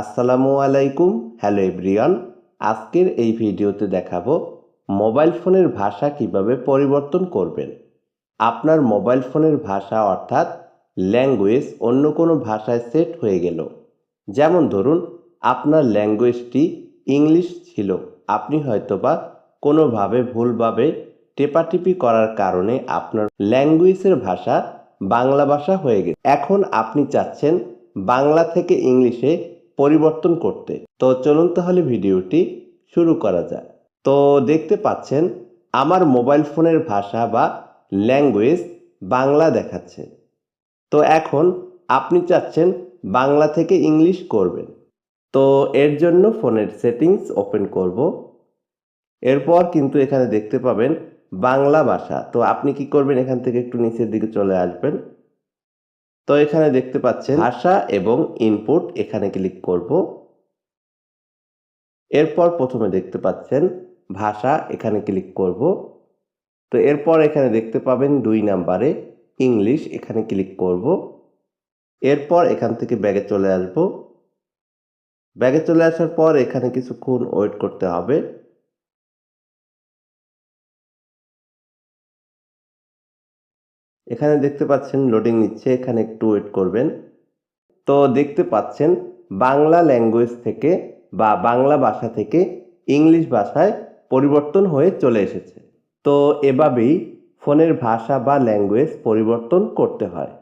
আসসালামু আলাইকুম, hello everyone. আজকের এই ভিডিওতে দেখাবো মোবাইল ফোনের ভাষা কীভাবে পরিবর্তন করবেন। আপনার মোবাইল ফোনের ভাষা অর্থাৎ ল্যাঙ্গুয়েজ অন্য কোনো ভাষায় সেট হয়ে গেল। যেমন ধরুন, আপনার ল্যাঙ্গুয়েজটি ইংলিশ ছিল। আপনি হয়তোবা কোনোভাবে ভুলভাবে টেপাটিপি করার কারণে আপনার ল্যাঙ্গুয়েজের ভাষা বাংলা ভাষা হয়ে গেছে। এখন আপনি চাচ্ছেন বাংলা থেকে ইংলিশে পরিবর্তন করতে। তো চলুন তাহলে ভিডিওটি শুরু করা যাক। তো দেখতে পাচ্ছেন, আমার মোবাইল ফোনের ভাষা বা ল্যাঙ্গুয়েজ বাংলা দেখাচ্ছে। তো এখন আপনি চাচ্ছেন বাংলা থেকে ইংলিশ করবেন। তো এর জন্য ফোনের সেটিংস ওপেন করব। এরপর কিন্তু এখানে দেখতে পাবেন বাংলা ভাষা। তো আপনি কি করবেন? এখান থেকে একটু নিচের দিকে চলে আসবেন। তো এখানে দেখতে পাচ্ছেন ভাষা এবং ইনপুট এখানে ক্লিক করব। এরপর প্রথমে দেখতে পাচ্ছেন ভাষা, এখানে ক্লিক করব। তো এরপর এখানে দেখতে পাবেন দুই নাম্বারে ইংলিশ এখানে ক্লিক করব। এরপর এখান থেকে ব্যাগে চলে আসব। ব্যাগে চলে আসার পর এখানে কিছুক্ষণ ওয়েট করতে হবে। এখানে দেখতে পাচ্ছেন লোডিং নিচ্ছে, এখানে একটু ওয়েট করবেন। তো দেখতে পাচ্ছেন বাংলা ল্যাঙ্গুয়েজ থেকে বা বাংলা ভাষা থেকে ইংলিশ ভাষায় পরিবর্তন হয়ে চলে এসেছে। তো এভাবেই ফোনের ভাষা বা ল্যাঙ্গুয়েজ পরিবর্তন করতে হয়।